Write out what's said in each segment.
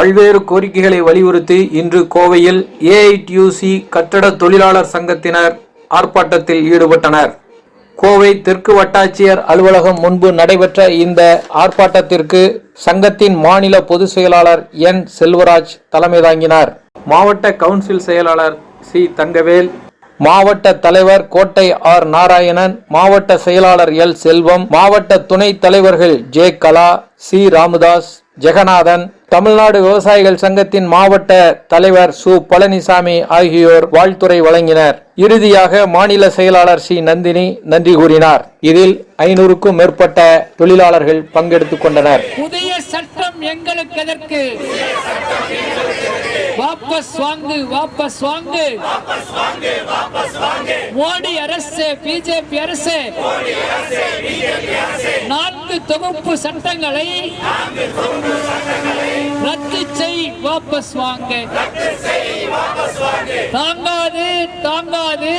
பல்வேறு கோரிக்கைகளை வலியுறுத்தி இன்று கோவையில் ஏஐடியூசி கட்டட தொழிலாளர் சங்கத்தினர் ஆர்ப்பாட்டத்தில் ஈடுபட்டனர். கோவை தெற்கு வட்டாட்சியர் அலுவலகம் முன்பு நடைபெற்ற இந்த ஆர்ப்பாட்டத்திற்கு சங்கத்தின் மாநில பொதுச் செயலாளர் என். செல்வராஜ் தலைமை தாங்கினார். மாவட்ட கவுன்சில் செயலாளர் சி. தங்கவேல் மாவட்ட தலைவர் கோட்டை ஆர். நாராயணன் மாவட்ட செயலாளர் எல். செல்வம் மாவட்ட துணைத் தலைவர்கள் ஜே. கலா சி. ராமதாஸ் ஜெகநாதன் தமிழ்நாடு விவசாயிகள் சங்கத்தின் மாவட்ட தலைவர் சு. பழனிசாமி ஆகியோர் வாழ்த்துரை வழங்கினர். இறுதியாக மாநில செயலாளர் சி. நந்தினி நன்றி கூறினார். இதில் ஐநூறுக்கும் மேற்பட்ட தொழிலாளர்கள் பங்கெடுத்துக் கொண்டனர். புதிய சட்டம் எங்களுக்கு எதற்கு? வாபஸ் வாங்கு வாபஸ் வாங்கு. மோடி அரசு பிஜேபி அரசு. நான்கு தொகுப்பு சட்டங்களை ரத்து செய் வாபஸ் வாங்க. தாங்காது தாங்காது.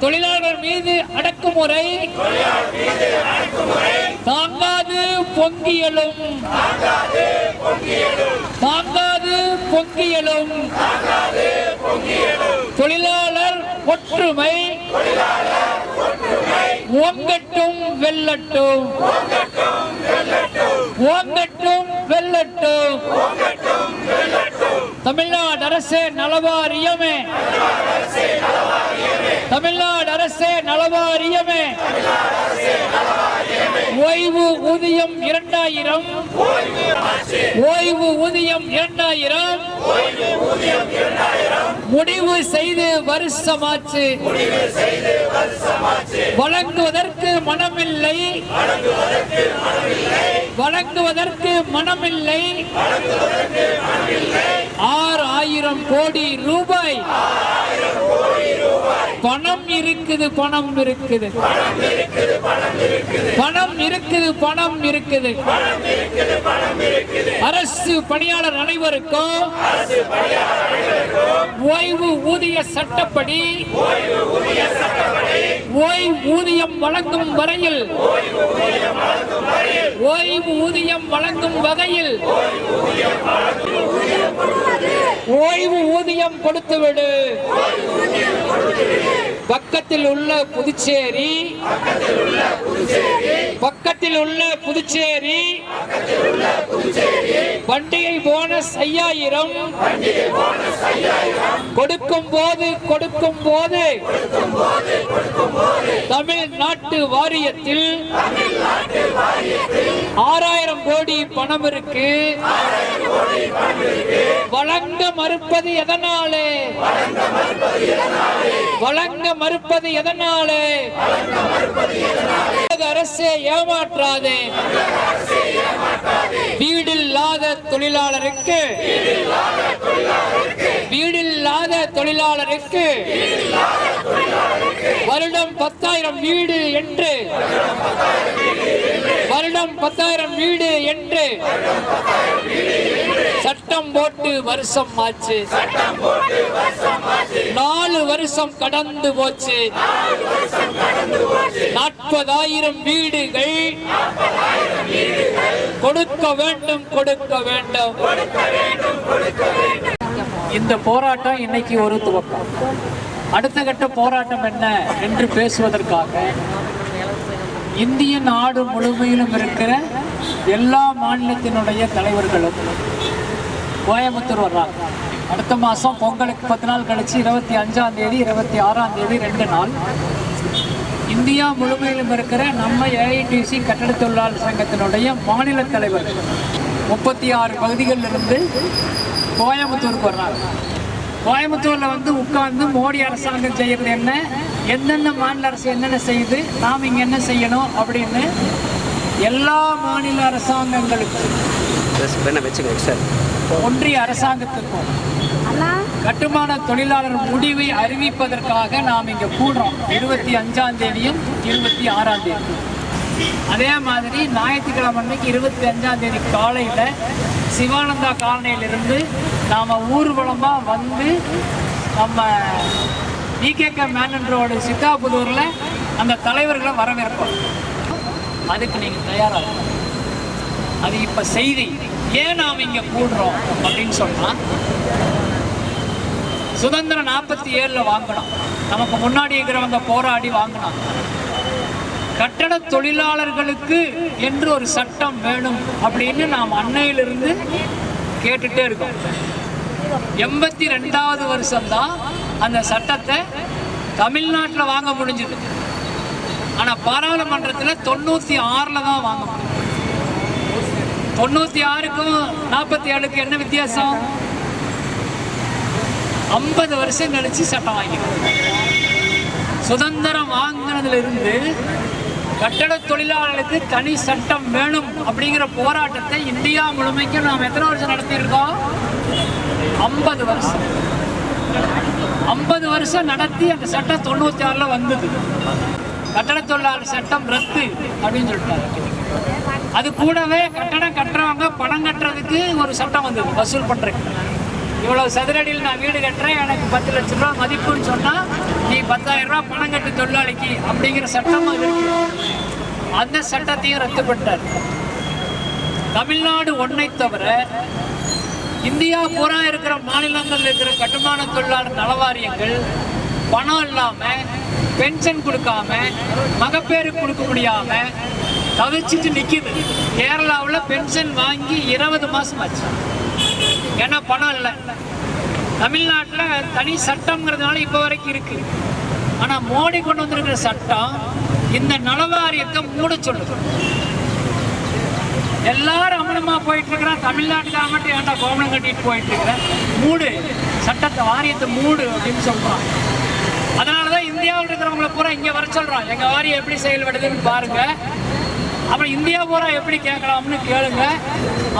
தொழிலாளர் மீது அடக்குமுறை. தாங்காது பொங்கியலும் தாங்காது பொங்கியலும் தொழிலாளர் ஒற்றுமை ஓங்கட்டும் வெல்லட்டும் ஓங்கட்டும் வெல்லட்டும் தமிழ்நாடு அரசு நலவாரியமே தமிழ்நாடு அரசே நலவாரியமே ஓய்வு ஊதியம் இரண்டாயிரம். ஓய்வு ஊதியம் இரண்டாயிரம். முடிவு செய்து வருஷமாச்சு. வழங்குவதற்கு மனமில்லை. வழங்குவதற்கு மனமில்லை. ஆறு ஆயிரம் கோடி ரூபாய். பணம் இருக்குது பணம் இருக்குது. பணம் இருக்குது பணம் இருக்குது. அரசு பணியாளர் அனைவருக்கும் ஓய்வு ஊதிய சட்டப்படி ஓய்வு ஊதியம் வழங்கும் வரையில் ஓய்வு ஊதியம் வழங்கும் வகையில் ஓய்வு ஊதியம் கொடுத்துவிடு. பக்கத்தில் உள்ள புதுச்சேரி பக்கத்தில் உள்ள புதுச்சேரி பண்டிகை போனஸ் ஐயாயிரம் கொடுக்கும் போது கொடுக்கும் போது. தமிழ்நாட்டு வாரியத்தில் ஆறாயிரம் கோடி பணம் இருக்கு. வழங்க மறுப்பது எதனாலே? வழங்க மறுப்பது எதனாலே? அரசே ஏமாற்றாதே. வீடில்லாத தொழிலாளருக்கு வீடில்லாத தொழிலாளருக்கு வருடம் பத்தாயிரம் வீடு என்று வருடம் பத்தாயிரம் வீடு என்று சட்டம் போட்டு வருஷம் ஆச்சு. நாலு வருஷம் கடந்து போச்சு. நாற்பதாயிரம் வீடுகள் கொடுக்க வேண்டும் கொடுக்க வேண்டும். இந்த போராட்டம் இன்னைக்கு ஒரு துவக்கம். அடுத்த கட்ட போராட்டம் என்ன என்று பேசுவதற்காக இந்திய நாடு முழுமையிலும் இருக்கிற எல்லா மாநிலத்தினுடைய தலைவர்களும் கோயம்புத்தூர் வர்றாங்க. அடுத்த மாதம் பொங்கலுக்கு பத்து நாள் கழிச்சு இருபத்தி அஞ்சாம் தேதி இருபத்தி ஆறாம் தேதி ரெண்டு நாள். இந்தியா முழுமையிலும் இருக்கிற நம்ம ஏஐடிசி கட்டட தொழிலாளர் சங்கத்தினுடைய மாநில தலைவர்கள். முப்பத்தி ஆறு பகுதிகளிலிருந்து கோயம்புத்தூருக்கு வர்றாங்க கோயம்புத்தூரில் வந்து உட்கார்ந்து மோடி அரசாங்கம் செய்யறது என்ன? எந்தெந்த மாநில அரசு என்னென்ன செய்யுது? நாம் இங்கே என்ன செய்யணும் அப்படின்னு எல்லா மாநில அரசாங்கங்களுக்கும் என்ன வச்சுக்கோங்க சார் ஒன்றிய அரசாங்கத்துக்கும் கட்டுமான தொழிலாளர் முடிவை அறிவிப்பதற்காக நாம் இங்க கூடுறோம். இருபத்தி அஞ்சாம் தேதியும் இருபத்தி ஆறாம் தேதி அதே மாதிரி ஞாயிற்றுக்கிழமை அன்னைக்கு இருபத்தி அஞ்சாம் தேதி காலையில் சிவானந்தா காலனியிலிருந்து நாம் ஊர்வலமாக வந்து நம்ம டிகேகே மேனன் சித்தாபுதூரில் அந்த தலைவர்களை வரவேற்போம் அதுக்கு நீங்கள் தயாராக அது இப்போ செய்தி. ஏன் நாம் இங்கே கூடுறோம் அப்படின்னு சொன்னால் சுதந்திரம் நாற்பத்தி ஏழில் வாங்கினோம். நமக்கு முன்னாடி இருக்கிறவங்க போராடி வாங்கினாங்க. கட்டட தொழிலாளர்களுக்கு என்று ஒரு சட்டம் வேணும் அப்படின்னு நாம் அன்னையிலிருந்து கேட்டுட்டே இருக்கோம். எண்பத்தி ரெண்டாவது வருஷம்தான் அந்த சட்டத்தை தமிழ்நாட்டில் வாங்க முடிஞ்சது. ஆனால் பாராளுமன்றத்தில் தொண்ணூற்றி ஆறில் தான் வாங்க முடியும் தொண்ணூற்றி ஆறுக்கும் நாற்பத்தி ஏழுக்கு என்ன வித்தியாசம்? ஐம்பது வருஷம் கழிச்சு சட்டம் வாங்கிடும் சுதந்திரம் வாங்கினதுல இருந்து கட்டட தொழிலாளர்களுக்கு தனி சட்டம் வேணும் அப்படிங்கிற போராட்டத்தை இந்தியா முழுமைக்கும் நாம் எத்தனை வருஷம் நடத்தியிருக்கோம்? ஐம்பது வருஷம். ஐம்பது வருஷம் நடத்தி அந்த சட்டம் தொண்ணூத்தி ஆறுல வந்தது. கட்டட தொழிலாளர் சட்டம் ரத்து அப்படின்னு சொல்லிட்டாங்க அது கூடவே கட்டடம் கட்டுறவங்க பணம் கட்டுறதுக்கு ஒரு சட்டம் வந்தது வசூல் பண்ணுறதுக்கு இவ்வளவு சதுரடியில் நான் வீடு கட்டுறேன். எனக்கு பத்து லட்ச ரூபா மதிப்புன்னு சொன்னா நீ பத்தாயிரம் ரூபாய் பணம் கட்டு தொழிலாளிக்கு அப்படிங்கிற சட்டம் அது இருக்கு. அந்த சட்டத்தையும் ரத்து பண்ணிட்டார். தமிழ்நாடு ஒன்றை தவிர இந்தியா பூரா இருக்கிற மாநிலங்கள் இருக்கிற கட்டுமான தொழிலாளர் நலவாரியங்கள் பணம் இல்லாம பென்ஷன் கொடுக்காம மகப்பேறு கொடுக்க முடியாம தவிச்சிட்டு நிக்குது. கேரளாவில் பென்ஷன் வாங்கி இருபது மாசம் ஆச்சு. ஏன்னா பணம் இல்லை. தமிழ்நாட்டில் தனி சட்டம்ங்கிறதுனால இப்போ வரைக்கும் இருக்கு. ஆனா மோடி கொண்டு வந்திருக்கிற சட்டம் இந்த நலவாரியத்தை மூட சொல்லுது. எல்லாரும் அமனமா போயிட்டு இருக்கிறான் தமிழ்நாட்டுக்காக மட்டும் ஏன்டா கோமணம் கட்டிட்டு போயிட்டு இருக்கிறேன் மூடு. சட்டத்தை வாரியத்தை மூடு அப்படின்னு சொல்றான் அதனாலதான் இந்தியாவில் இருக்கிறவங்களை பூரா இங்க வர சொல்றான் எங்க வாரியம் எப்படி செயல்படுதுன்னு பாருங்க. அப்புறம் இந்தியா பூரா எப்படி கேட்கலாம்னு கேளுங்க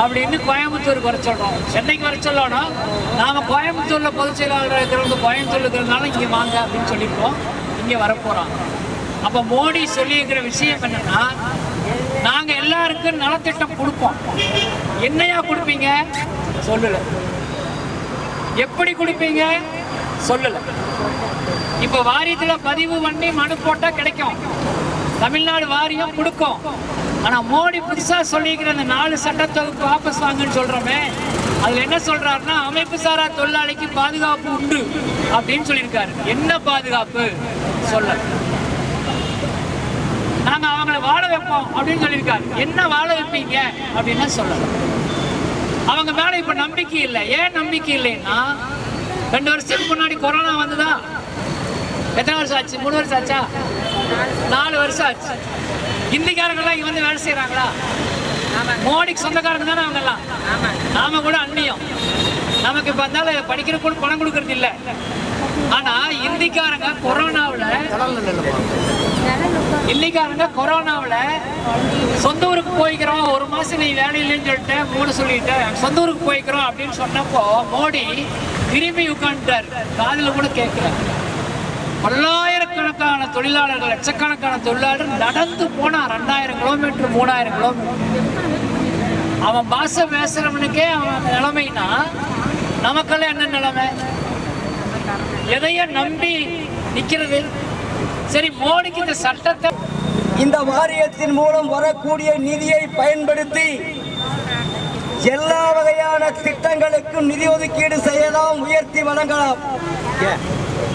அப்படின்னு கோயம்புத்தூருக்கு வர சொல்கிறோம் சென்னைக்கு வர சொல்லணும். நாம கோயம்புத்தூர்ல பொதுச் செயலாளர் இருக்கிறவங்க கோயம்புத்தூர்ல இருக்கிறதுனால இங்க வாங்க அப்படின்னு சொல்லியிருக்கோம். இங்க வரப்போறாங்க. அப்ப மோடி சொல்லியிருக்கிற விஷயம் என்னன்னா நாங்க எல்லாருக்கும் நலத்திட்டம் கொடுப்போம். என்னையா கொடுப்பீங்க? சொல்லல. எப்படி கொடுப்பீங்க? சொல்லல. இப்ப வாரியத்துல பதிவு பண்ணி மனு போட்டா கிடைக்கும். தமிழ்நாடு வாரியம் கொடுக்கும். ஆனால் மோடி புதுசாக சொல்லியிருக்கிற அந்த நாலு சட்டத்தொகுப்பு வாபஸ் வாங்குன்னு சொல்கிறோமே அதில் என்ன சொல்கிறாருன்னா அமைப்பு சாரா தொழிலாளிக்கு பாதுகாப்பு உண்டு அப்படின்னு சொல்லியிருக்காரு. என்ன பாதுகாப்பு? சொல்ல. நாங்கள் அவங்கள வாழ வைப்போம் அப்படின்னு சொல்லியிருக்காரு. என்ன வாழ வைப்பீங்க அப்படின்னா சொல்ல. அவங்க மேலே இப்போ நம்பிக்கை இல்லை. ஏன் நம்பிக்கை இல்லைன்னா ரெண்டு வருஷத்துக்கு முன்னாடி கொரோனா வந்துதான் எத்தனை வருஷம் ஆச்சு? மூணு வருஷம் ஆச்சா? நாலு வருஷம் ஆச்சு. ஹிந்திக்காரங்கெல்லாம் இங்க வந்து வேலை செய்யறாங்களா மோடிக்கு சொந்தக்காரங்க தானே அவங்க எல்லாம் நாம கூட அந்நியம். நமக்கு இப்ப இருந்தாலும் படிக்கிற கூட பணம் கொடுக்கறது இல்ல. ஆனா இந்திக்காரங்க கொரோனாவுல இன்னைக்காரங்க கொரோனாவில் சொந்த ஊருக்கு போய்க்கிறோம் ஒரு மாதம் நீ வேலையில்லைன்னு சொல்லிட்டு மூணு சொல்லிட்டேன் சொந்த ஊருக்கு போய்க்கிறோம் அப்படின்னு சொன்னப்போ மோடி திரும்பி உட்காந்துட்டார் காதில் கூட கேட்கல பல்லாயிரக்கணக்கான தொழிலாளர்கள் லட்சக்கணக்கான தொழிலாளர் நடந்து போனா ரெண்டாயிரம் கிலோமீட்டர் மூணாயிரம் கிலோமீட்டர். அவன் பாச பேசுறவனுக்கே அவன் நிலைமைனா நமக்கெல்லாம் என்ன நிலைமை? எதையும் நம்பி நிக்கிறது. சரி மோடிக்கு இந்த சட்டத்தை இந்த வாரியத்தின் மூலம் வரக்கூடிய நிதியை பயன்படுத்தி எல்லா வகையான திட்டங்களுக்கும் நிதி ஒதுக்கீடு செய்யலாம் உயர்த்தி வழங்கலாம்.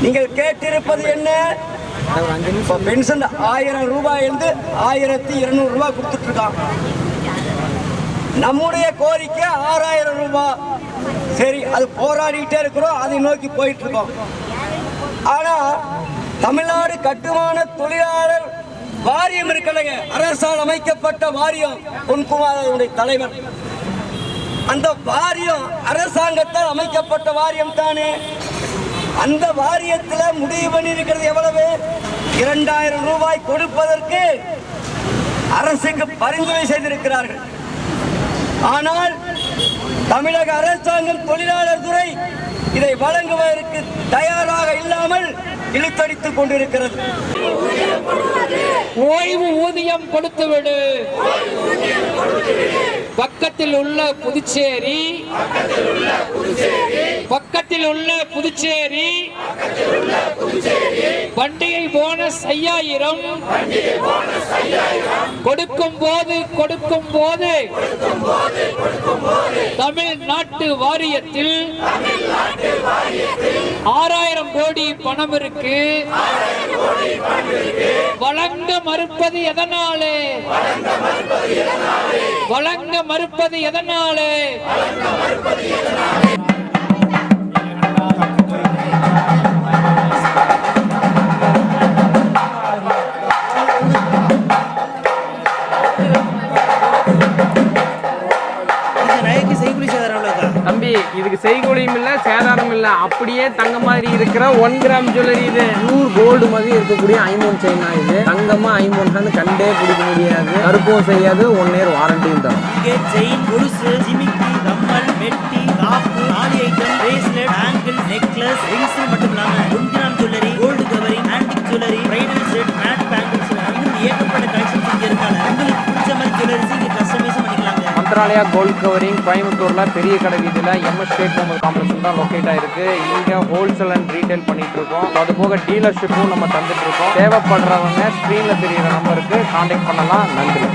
நீங்கள் கேட்டிருப்பது என்ன? பென்ஷன் ஆயிரம் ரூபாயிலிருந்து ஆயிரத்தி இருநூறு ரூபாய் கொடுத்துட்டு இருக்கான் நம்முடைய கோரிக்கை ஆறாயிரம் ரூபாய். சரி அது போராடிட்டே இருக்கிறோம் அதை நோக்கி போயிட்டு இருக்கோம் ஆனா தமிழ்நாடு கட்டுமான தொழிலாளர் வாரியம் இருக்கலைங்க அரசால் அமைக்கப்பட்ட வாரியம் பொன்குமார் தலைவர். அந்த வாரியம் அரசாங்கத்தால் அமைக்கப்பட்ட வாரியம் தானே? அந்த வாரியத்துல முடிவு பண்ணியிருக்கிறது எவ்வளவு? இரண்டாயிரம் ரூபாய் கொடுப்பதற்கு அரசுக்கு பரிந்துரை செய்திருக்கிறார்கள். ஆனால் தமிழக அரசாங்கம் தொழிலாளர் துறை இதை வழங்குவதற்கு தயாராக இல்லாமல் இழுத்தடித்துக் கொண்டிருக்கிறது. ஓய்வு ஊதியம் கொடுத்துவிடு. பக்கத்தில் உள்ள புதுச்சேரி. பக்கத்தில் உள்ள புதுச்சேரி. பண்டிகை போனஸ் ஐயாயிரம். கொடுக்கும் போது கொடுக்கும் போது தமிழ்நாட்டு வாரியத்தில். ஆறாயிரம் கோடி பணம் இருக்கு. வழங்க மறுப்பது எதனாலே? வழங்க மறுப்பது எதனாலே? இதுக்கு செய்கூலியும் இல்ல சேதாரம் இல்ல. அப்படியே தங்க மாதிரி இருக்கிற ஒன் கிராம் ஜுவல்லரி இது. பியூர் கோல்டு மாதிரி இருக்கக்கூடிய ஐமோன் செயினா இது. தங்கமா ஐமோன் கண்டே பிடிக்க முடியாது. கருப்பும் செய்யாது ஒன் இயர் வாரண்டியும் தரும். செயின் கொலுசு ஜிமிக்கி கம்மல் மெட்டி காப்பு தாலி item bracelet bangle necklace rings மட்டும் இல்லாம one gram jewellery gold covering antique jewellery bridal set பண்ணிக்கலாங்க கோல் கோல்ட் கவரிங் கோயம்புத்தூர்ல பெரிய கடை வீதியில எம்எஸ் ஸ்டேட் நம்ம காம்ப்ளெக்ஸ் தான் லொக்கேட் ஆயிருக்கு. இங்க ஹோல்சேல் அண்ட் ரீட்டைல் பண்ணிட்டு இருக்கோம். அது போக டீலர்ஷிப்பும் நம்ம தந்துட்டு இருக்கோம். தேவைப்படுறவங்க ஸ்கிரீன்ல தெரியுற நம்பருக்கு கான்டாக்ட் பண்ணலாம். நன்றி.